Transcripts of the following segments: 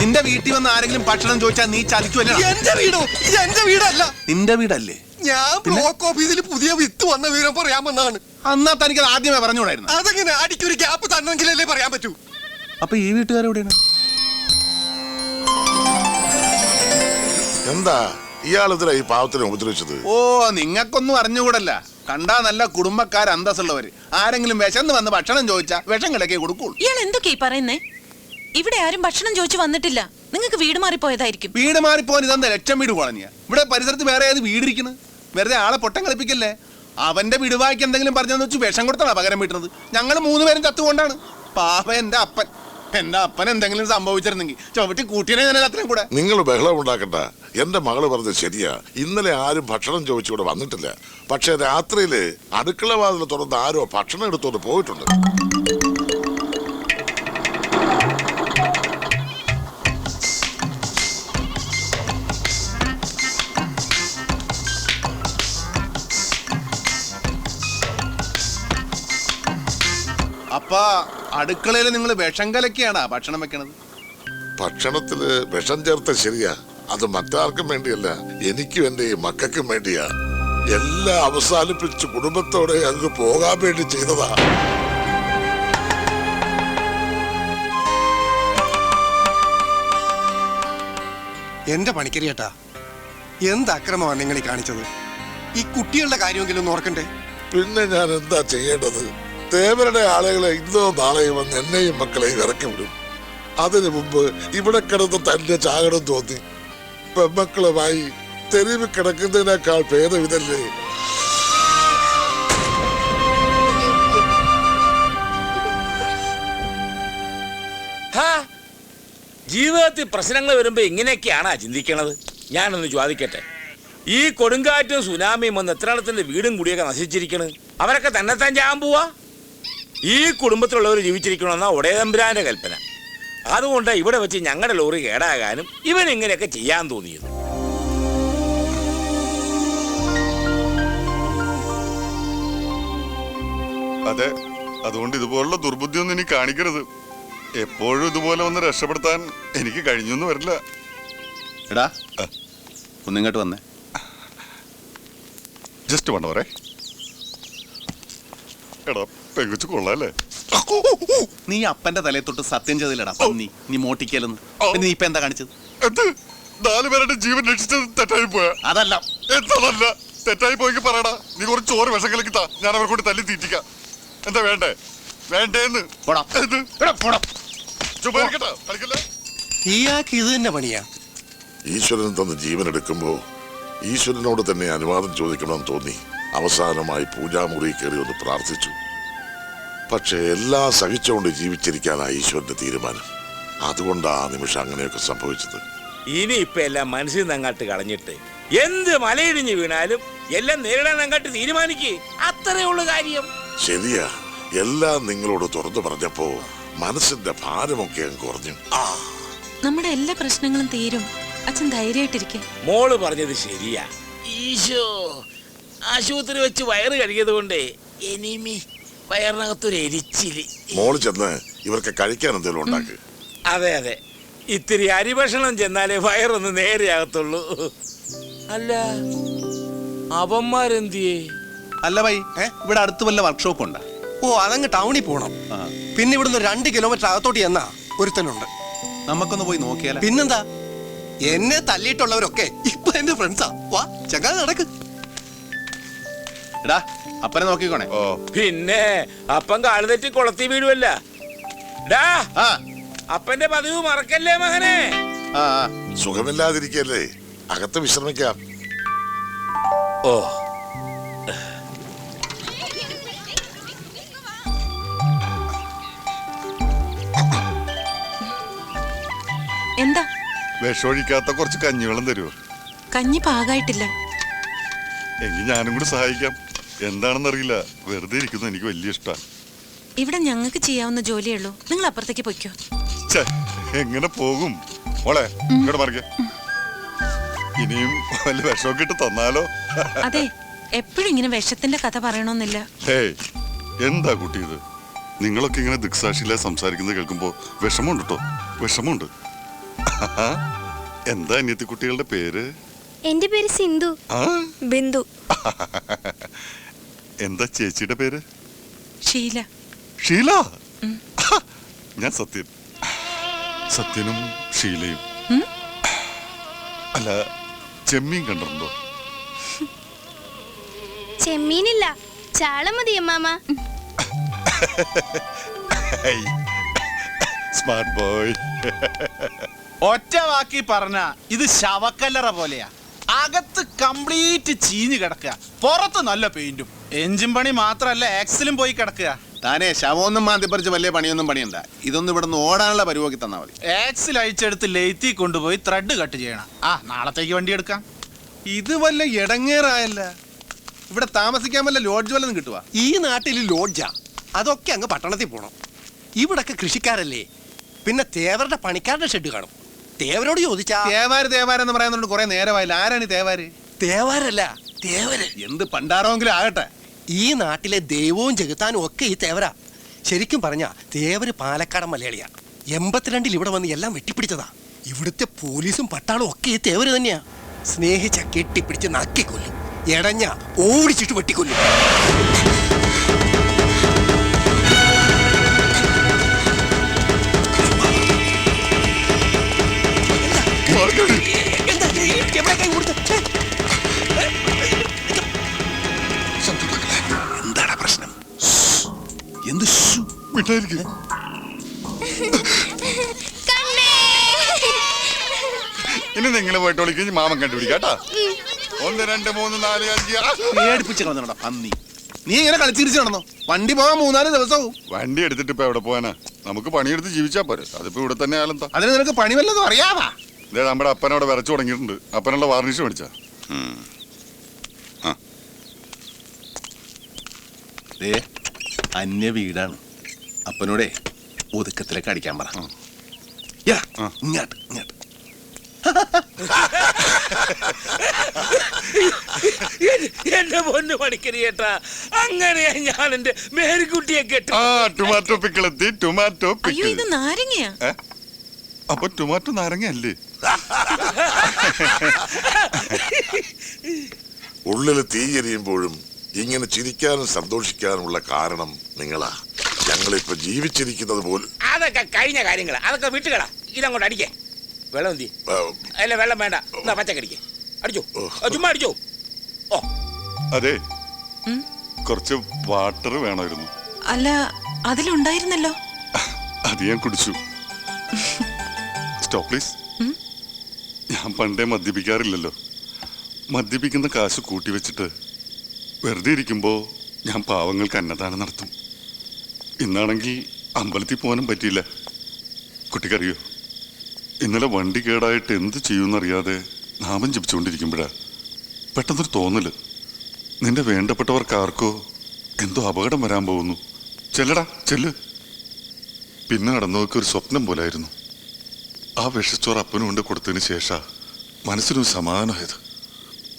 നിന്റെ വീട്ടിൽ വന്ന് ആരെങ്കിലും ഭക്ഷണം ചോദിച്ചാൽ നീ ചലിക്കുമല്ലോ എന്റെ വീടോ? ഇത് എന്റെ വീടല്ല. നിന്റെ വീടല്ലേ? ഞാൻ ബ്ലോക്ക് ഓഫീസിൽ പുതിയ വിത്ത് വന്ന വിവരം പറയാമെന്നാണ് അന്നാ തനിക്ക് അത് ആദ്യമേ പറഞ്ഞുകൂടായിരുന്നു. അതെങ്ങനെ? അടിക്കൊരു ഗ്യാപ്പ് തന്നെങ്കിലല്ലേ പറയാൻ പറ്റൂ. അപ്പൊ ഈ വീട്ടുകാരെവിടെയാണ്? എന്താ? ഇയാളെതിരാ ഈ പാവത്തിനെ ഉപദ്രവിച്ചത്? ഓ നിങ്ങൾക്കൊന്നും അറിഞ്ഞുകൂടല്ല. കണ്ടാ നല്ല കുടുംബക്കാർ അന്തസ്സുള്ളവര്. ആരെങ്കിലും വിശന്ന് വന്ന് ഭക്ഷണം ചോദിച്ചാ വിഷം കിടക്കേ കൊടുക്കുള്ളൂ. ഇയാൾ എന്തൊക്കെ ഈ പറയുന്നേ? ഇവിടെ ആരും ഭക്ഷണം ചോദിച്ചു വന്നിട്ടില്ല. നിങ്ങൾക്ക് വീട് മാറിപ്പോയതായിരിക്കും. വീട് മാറിപ്പോൻ ഇതെന്താ ലക്ഷം വീട് കോളനിയാ ഇവിടെ പരിസരത്ത് വേറെ ഏത് വീടിരിക്കുന്നു? വെറുതെ ആളെ പൊട്ടം കളിപ്പിക്കല്ലേ? അവന്റെ വിടുവായ്ക്ക് എന്തെങ്കിലും പറഞ്ഞെന്ന് വെച്ച് വിഷം കൊടുത്താണ് പകരം വീട്ടുന്നത്? ഞങ്ങൾ മൂന്നുപേരും ചത്തുകൊണ്ടാണ്. പാപ എന്റെ അപ്പൻ. എന്റെ അപ്പൻ എന്തെങ്കിലും സംഭവിച്ചിരുന്നെങ്കിൽ ചവിട്ടി കൂട്ടിയനെ ഞാൻ അത്രയും കൂടെ? നിങ്ങൾ ബഹളം ഉണ്ടാക്കണ്ട. എന്റെ മകൾ പറഞ്ഞത് ശരിയാ. ഇന്നലെ ആരും ഭക്ഷണം ചോദിച്ചു ഇവിടെ വന്നിട്ടില്ല. പക്ഷെ രാത്രിയിൽ അടുക്കള വാതിൽ തുറന്ന് ആരോ ഭക്ഷണം എടുത്തോണ്ട് പോയിട്ടുണ്ട്. അടുക്കളയിൽ നിങ്ങൾ വിഷം കലക്കിയാണാ ഭക്ഷണം വെക്കണത്? ഭക്ഷണത്തിൽ വിഷം ചേർത്ത ശരിയാ. അത് മറ്റാർക്കും വേണ്ടിയല്ല എനിക്കും എന്റെ ഈ മക്കൾക്കും വേണ്ടിയാ. എല്ലാം അവസാനിപ്പിച്ച് കുടുംബത്തോടെ അങ്ങ് പോകാൻ വേണ്ടി ചെയ്തതാ. എന്റെ പണിക്കരി ചേട്ടാ എന്ത് അക്രമമാണ് നിങ്ങൾ ഈ കാണിച്ചത്? ഈ കുട്ടികളുടെ കാര്യമെങ്കിലും ഓർക്കണ്ടേ? പിന്നെ ഞാൻ എന്താ ചെയ്യേണ്ടത്? തേവരുടെ ആളുകളെ ഇന്നോ നാളെയും വന്ന് എന്നെയും മക്കളെയും ഇറക്കി വിടും. അതിനു മുമ്പ് ഇവിടെ കിടന്ന് തന്നെ ചാകണം തോന്നി. പെമ്മക്കളുമായി തെരുവ് കിടക്കുന്നതിനേക്കാൾ ഭേദം ഇതല്ലേ? ജീവിതത്തിൽ പ്രശ്നങ്ങൾ വരുമ്പോ ഇങ്ങനെയൊക്കെയാണാ ചിന്തിക്കണത്? ഞാനൊന്ന് ചോദിക്കട്ടെ. ഈ കൊടുങ്കാറ്റും സുനാമിയും വന്ന് എത്രാളത്തിന്റെ വീടും കൂടിയൊക്കെ നശിച്ചിരിക്കണ്? അവരൊക്കെ തന്നെത്താൻ ചാകാൻ പോവാ? ഈ കുടുംബത്തിലുള്ളവർ ജീവിച്ചിരിക്കണമെന്ന ഉടയതമ്പുരാന്റെ കൽപ്പന. അതുകൊണ്ട് ഇവിടെ വെച്ച് ഞങ്ങളുടെ ലോറി കേടാകാനും ഇവൻ ഇങ്ങനെയൊക്കെ ചെയ്യാൻ തോന്നിയത്. അതെ അതുകൊണ്ട് ഇതുപോലുള്ള ദുർബുദ്ധിയൊന്നും ഇനി കാണിക്കരുത്. എപ്പോഴും ഇതുപോലെ ഒന്ന് രക്ഷപ്പെടുത്താൻ എനിക്ക് കഴിഞ്ഞൊന്നും വരില്ല. എടാ ഒന്നിങ്ങോട്ട് വന്നേ. ജസ്റ്റ് വേണ്ട പറേ എടാ പെങ്കുച്ച് കൊള്ളാല്ലേ നീ അപ്പന്റെ തലയെ തൊട്ട് സത്യം ചെയ്തില്ലടാ പന്നി. നീ മോട്ടിക്കലെന്ന്. പിന്നെ നീ ഇപ്പൊ എന്താ കാണിച്ചത്? എന്ത്? നാല് പേരുടെ ജീവൻ രക്ഷിച്ചത് തെറ്റായി പോയ? അതല്ല. എന്തല്ല തെറ്റായി പോയെങ്കിൽ പറയടാ. നീ കുറച്ച് ചോറ് വിഷം കലക്കിത്താ ഞാൻ അവരെ കൂടി തല്ലി തീറ്റിക്കാം. എന്താ വേണ്ടേ? വേണ്ടേന്ന്. പോടാ. എടാ, പോടാ. ചുമ്മാ കളിക്കല്ലേ? ഇയാൾക്ക് ഇത് തന്നെ പണിയാ. ഈശ്വരൻ തന്ന ജീവൻ എടുക്കുമ്പോ ഈശ്വരനോട് തന്നെ അനുവാദം ചോദിക്കണം തോന്നി. അവസാനമായി പൂജാമുറി കയറി ഒന്ന് പ്രാർത്ഥിച്ചു. പക്ഷെ എല്ലാം സഹിച്ചുകൊണ്ട് ജീവിച്ചിരിക്കാനാണ് ഈശ്വരന്റെ തീരുമാനം. അതുകൊണ്ടാ ആ നിമിഷം അങ്ങനെയൊക്കെ സംഭവിച്ചത്. ഇനി ഇപ്പൊ എല്ലാം മനസ്സിൽ നിന്ന് അങ്ങോട്ട് കളഞ്ഞിട്ട് എന്ത് മലയിടിഞ്ഞ് വീണാലും എല്ലാം നേരിടാൻ അങ്ങോട്ട് തീരുമാനിക്കേ. അത്രേ ഉള്ളു കാര്യം. ശരിയാ. എല്ലാം നിങ്ങളോട് തുറന്നു പറഞ്ഞപ്പോ മനസ്സിന്റെ ഭാരമൊക്കെ അങ്ങ് കുറഞ്ഞു. നമ്മുടെ എല്ലാ പ്രശ്നങ്ങളും തീരും. അച്ഛൻ ധൈര്യമായിട്ടിരിക്കെ. മോൾ പറഞ്ഞത് ശരിയാ. ഈശോ ആശുപത്രി വെച്ച് വയറ് കഴുകിയത് കൊണ്ടേ എനിമി വയറിനകത്തൊരു എരിച്ചിൽ. മോൾ ചെന്ന് ഇവർക്ക് കഴിക്കാൻ എന്തെങ്കിലും ഉണ്ടാക്ക്. അതെ അതെ. ഇത്തിരി അരിഭക്ഷണം ചെന്നാലേ വയറൊന്ന് നേരെയാകത്തുള്ളൂ അല്ല അവന്മാരെന്തിയേ? അല്ല ഭൈ ഇവിടെ അടുത്ത് വല്ല വർക്ക്ഷോപ്പ് ഉണ്ട്? ഓ അതങ്ങ് ടൗണിൽ പോണം. പിന്നെ ഇവിടുന്ന് രണ്ട് കിലോമീറ്റർ അകത്തോട്ട് എന്നാ ഒരുത്തനുണ്ട്. നമുക്കൊന്ന് പോയി നോക്കിയാലോ. പിന്നെന്താ? എന്നെ തല്ലിയിട്ടുള്ളവരൊക്കെ ഇപ്പൊ എന്റെ ഫ്രണ്ട്സാ വാ ചങ്ങാ നടക്ക്. എടാ അപ്പനെ നോക്കിക്കോണേ. ഓ. പിന്നെ അപ്പം കാലുതെറ്റി കൊളത്തി വീഴുവല്ല. ഡാ ആ. അപ്പന്റെ പതിവ് മറക്കല്ലേ മകനെ? ആ ആ. സുഖമില്ലാതിരിക്കല്ലേ? അകത്ത് വിശ്രമിക്കാം. ഓ. എന്താ? വിഷമൊഴിക്കാത്ത കുറച്ച് കഞ്ഞിവെള്ളം തരുമോ കഞ്ഞി പാകായിട്ടില്ല. എങ്കിൽ ഞാനും കൂടി സഹായിക്കാം. എന്താണെന്നറിയില്ല. വെറുതെ ഇരിക്കുന്നു. എനിക്ക് വലിയ ഇഷ്ടമാണ് ഇവിടെ ഞങ്ങൾക്ക് ചെയ്യാവുന്ന ജോലിയേ ഉള്ളൂ. നിങ്ങൾ അപ്പുറത്തേക്ക് പൊയ്ക്കോ. ഛെ, എങ്ങനെ പോകും? മോളെ ഇങ്ങോട്ട് മറിക്ക. ഇനിയും വലിയ വിഷമൊക്കെ ഇട്ട് തന്നാലോ? അതെ എപ്പോഴും ഇങ്ങനെ വിഷത്തിന്റെ കഥ പറയണമെന്നില്ല എന്താ കുട്ടി ഇത്? നിങ്ങളൊക്കെ ഇങ്ങനെ ദിക്സാക്ഷിയിലെ സംസാരിക്കുന്നത് കേൾക്കുമ്പോ വിഷമമുണ്ട് കേട്ടോ വിഷമമുണ്ട്. എന്താ അനിയത്തി കുട്ടികളുടെ പേര്? എന്റെ പേര് സിന്ധു. ആ? ബിന്ദു. എന്താ ചേച്ചിയുടെ പേര്? ഷീല. ഷീല? ഞാൻ സത്യൻ. സത്യനും ഷീലയും? അല്ല ചെമ്മീൻ കണ്ടിട്ടുണ്ടോ? ചെമ്മീനില്ല. ചാള മതി അമ്മാമ സ്മാർട്ട് ബോയ്. ഒറ്റ വാക്കി പറഞ്ഞ ഇത് ശവക്കല്ലറ പോലെയാ. അകത്ത് കംപ്ലീറ്റ് ചീഞ്ഞ് കിടക്കുക. പുറത്ത് നല്ല പെയിന്റും. എഞ്ചിൻ പണി മാത്രമല്ല ആക്സിലും പോയി കിടക്കുക. താനേ ശവമൊന്നും മാന്തിപ്പറിച്ച് വലിയ പണിയൊന്നും പണിയണ്ട. ഇതൊന്നും ഇവിടെ നിന്ന് ഓടാനുള്ള പരിവാക്കി തന്നാൽ മതി. ആക്സിൽ അഴിച്ചെടുത്ത് ലെയ്ത്തി കൊണ്ടുപോയി ത്രെഡ് കട്ട് ചെയ്യണം. ആ നാളത്തേക്ക് വണ്ടി എടുക്കാം. ഇത് വല്ല ഇടങ്ങേറായല്ല ഇവിടെ താമസിക്കാൻ വല്ല ലോഡ്ജ് വല്ലതും കിട്ടുക ഈ നാട്ടിൽ ലോഡ്ജാ അതൊക്കെ അങ്ങ് പട്ടണത്തിൽ പോണം. ഇവിടൊക്കെ കൃഷിക്കാരല്ലേ. പിന്നെ തേവരുടെ പണിക്കാരുടെ ഷെഡ് കാണും. തേവരോട് ചോദിച്ചാ? തേവാര് തേവാരെന്ന് പറയുന്നുണ്ട് കുറെ നേരമായില്ല. ആരാണ് ഈ തേവാര്? തേവാരല്ല തേവര്. എന്ത് പണ്ടാറോങ്കിലും ആകട്ടെ. ഈ നാട്ടിലെ ദൈവവും ജഗത്താനും ഒക്കെ ഈ തേവരാ. ശരിക്കും പറഞ്ഞ തേവര് പാലക്കാടൻ മലയാളിയാ. എൺപത്തിരണ്ടിൽ ഇവിടെ വന്ന് എല്ലാം വെട്ടിപ്പിടിച്ചതാ. ഇവിടുത്തെ പോലീസും പട്ടാളും ഒക്കെ ഈ തേവര് തന്നെയാ. സ്നേഹിച്ച കെട്ടിപ്പിടിച്ച് നക്കിക്കൊല്ലും. എടഞ്ഞ ഓടിച്ചിട്ട് വെട്ടിക്കൊല്ലും. എന്താണ് പ്രശ്നം? എന്ത് വിട്ടായിരിക്കും. ഇനി നിങ്ങൾ പോയിട്ട് വിളിക്കും മാമൻ കണ്ടുപിടിക്കാട്ടാ ഒന്ന് രണ്ട് മൂന്ന് നാല് അഞ്ച് ആ. പേടിപ്പിച്ച് കളഞ്ഞോടാ പന്നി നീ ഇങ്ങനെ കളിച്ചിരിച്ചു നടന്നോ? വണ്ടി പോകാൻ മൂന്നാൽ ദിവസവും. വണ്ടി എടുത്തിട്ട് ഇപ്പൊ എവിടെ പോവാനാ? നമുക്ക് പണിയെടുത്ത് ജീവിച്ചാ പോരെ. അതിപ്പോ ഇവിടെ തന്നെ ആയാലെന്താ? അതിന് നിനക്ക് പണി വല്ലതും അറിയാവാ? ഇതേ നമ്മുടെ അപ്പനവിടെ വരച്ചു തുടങ്ങിയിട്ടുണ്ട്. അപ്പനുള്ള വാർണിഷ് മേടിച്ചാ. ദേ അന്യ വീടാണ്. അപ്പനോടെ ഒതുക്കത്തിലേക്ക് അടിക്കാൻ പറ. യാ, ഇങ്ങോട്ട് ഇങ്ങോട്ട്. എന്റെ പൊന്ന് പണിക്കരി ചേട്ടാ. അങ്ങനെയാ ഞാൻ എന്റെ മേരിക്കുട്ടിയെ കെട്ടി ആ ടൊമാറ്റോ പിക്കിളെത്തി ടൊമാറ്റോ അയ്യോ ഇത് നാരങ്ങയാ? അപ്പൊ ടൊമാറ്റോ നാരങ്ങയല്ലേ? ഉള്ളിൽ തീയെരിയുമ്പോഴും ഇങ്ങനെ ചിരിക്കാനും സന്തോഷിക്കാനുമുള്ള കാരണം നിങ്ങളാ. ഞങ്ങളിപ്പോ ജീവിച്ചിരിക്കുന്നത് പോലും അതൊക്കെ കഴിഞ്ഞ കാര്യങ്ങളാ. അതൊക്കെ വിട്ടുകളാ. ഇതങ്ങോട്ട് അടിക്കേ. വെള്ളം എന്തി? അല്ല വെള്ളം വേണ്ട. എന്നാ പച്ചക്കടിക്കേ അടിച്ചോ. ചുമ്മാ അടിച്ചോ. ഓ. അതെ. കുറച്ച് വാട്ടർ വേണമായിരുന്നു. അല്ല അതിലുണ്ടായിരുന്നല്ലോ. അത് ഞാൻ കുടിച്ചു. Stop please? ഞാൻ പണ്ടേ മദ്യപിക്കാറില്ലല്ലോ. മദ്യപിക്കുന്ന കാശ് കൂട്ടി വെച്ചിട്ട് വെറുതെ ഇരിക്കുമ്പോൾ ഞാൻ പാവങ്ങൾക്ക് അന്നദാനം നടത്തും. ഇന്നാണെങ്കിൽ അമ്പലത്തിൽ പോകാനും പറ്റിയില്ല. കുട്ടിക്കറിയോ? ഇന്നലെ വണ്ടി കേടായിട്ട് എന്ത് ചെയ്യുമെന്നറിയാതെ നാമം ജപിച്ചുകൊണ്ടിരിക്കുമ്പോഴാണ് പെട്ടെന്നൊരു തോന്നൽ നിന്റെ വേണ്ടപ്പെട്ടവർക്ക് ആർക്കോ എന്തോ അപകടം വരാൻ പോകുന്നു. ചെല്ലടാ ചെല്ല്. പിന്നെ നടന്നവർക്ക് ഒരു സ്വപ്നം പോലായിരുന്നു. ആ വിഷച്ചോറ് അപ്പനും കൊണ്ട് കൊടുത്തതിന് ശേഷ മനസ്സിനൊരു സമാധാനമായത്.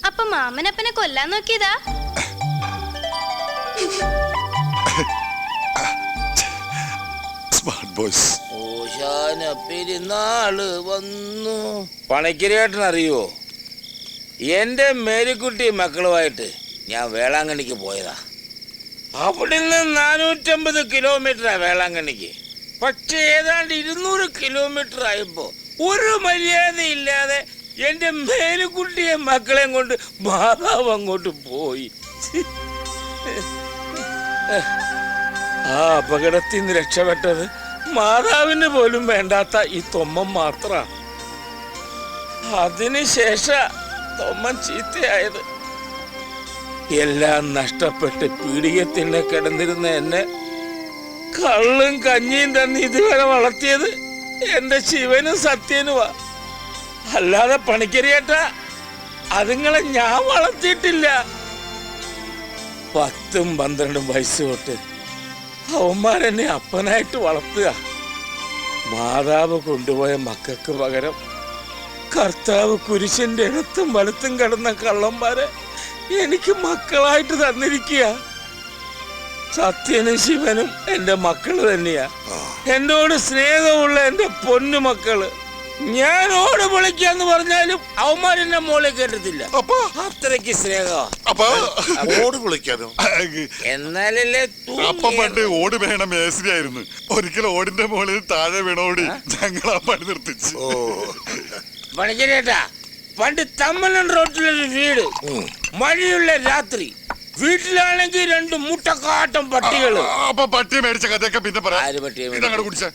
അപ്പൊ മാമനപ്പനെ കൊല്ലാൻ നോക്കിയതാ? സ്മാർട്ട് ബോയ്സ് ഓശാന പെരുന്നാൾ വന്നു. പണിക്കരേട്ടൻ അറിയോ എന്റെ മേരിക്കുട്ടി മക്കളുമായിട്ട് ഞാൻ വേളാങ്കണ്ണിക്ക് പോയതാ. അവിടെ നിന്ന് നാനൂറ്റമ്പത് കിലോമീറ്ററാ വേളാങ്കണ്ണിക്ക്. പക്ഷെ ഏതാണ്ട് ഇരുന്നൂറ് കിലോമീറ്റർ ആയപ്പോ ഒരു മര്യാദയില്ലാതെ എന്റെ മേലുക്കുട്ടിയെ മക്കളെയും കൊണ്ട് മാതാവ് അങ്ങോട്ട് പോയി. ആ അപകടത്തിൽ നിന്ന് രക്ഷപ്പെട്ടത് മാതാവിന് പോലും വേണ്ടാത്ത ഈ തൊമ്മൻ മാത്രമാണ്. അതിനുശേഷ തൊമ്മൻ ചീത്തയായത്. എല്ലാം നഷ്ടപ്പെട്ട് പീഡികത്തിന് കിടന്നിരുന്ന എന്നെ കള്ളും കഞ്ഞിയും തന്നെ ഇതുവരെ വളർത്തിയത് എന്റെ ശിവനും സത്യനുമാ. അല്ലാതെ പണിക്കരിയേട്ട അതുങ്ങളെ ഞാൻ വളർത്തിയിട്ടില്ല. പത്തും പന്ത്രണ്ടും വയസ്സ് തൊട്ട് അവന്മാരെന്നെ അപ്പനായിട്ട് വളർത്തുക. മാതാവ് കൊണ്ടുപോയ മക്കൾക്ക് പകരം കർത്താവ് കുരിശിന്റെ ഇടത്തും വലത്തും കിടന്ന കള്ളന്മാരെ എനിക്ക് മക്കളായിട്ട് തന്നിരിക്കുക. സത്യനും ശിവനും എന്റെ മക്കൾ തന്നെയാ. എന്നോട് സ്നേഹമുള്ള എന്റെ പൊന്നു മക്കൾ. ഞാൻ ഓട് വിളിക്കാന്ന് പറഞ്ഞാലും അവന്മാരെന്നെ മോളെ കേട്ടത്തില്ല അപ്പൊ. അത്രയ്ക്ക് സ്നേഹമാ അപ്പൊ. ഓട് വിളിക്കാനോ എന്നാലല്ലേ അപ്പൊ പണ്ട് ഓട് വേണ മേസ്ത്രിയായിരുന്നു ഒരിക്കൽ ഓടിന്റെ മുകളിൽ താഴെ വീണോടി ഞങ്ങൾ ആ? പണി നിർത്തിച്ചു. ഓ. പണിക്കരേട്ടാ പണ്ട് തമ്മലം റോട്ടിലൊരു വീട്. മഴയുള്ള രാത്രി. വീട്ടിലാണെങ്കിൽ രണ്ട് മുട്ടക്കാട്ടം പട്ടികൾ അപ്പൊ പട്ടി മേടിച്ച കഥയൊക്കെ പിന്നെ പറയാം. പട്ടിയെ കുടിച്ചേ.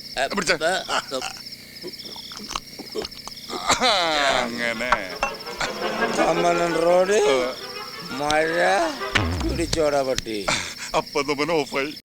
അങ്ങനെ. തമ്മലൻ റോഡ് മഴ പിടിച്ചോടാ പട്ടി. അപ്പൊ ഓഫായി.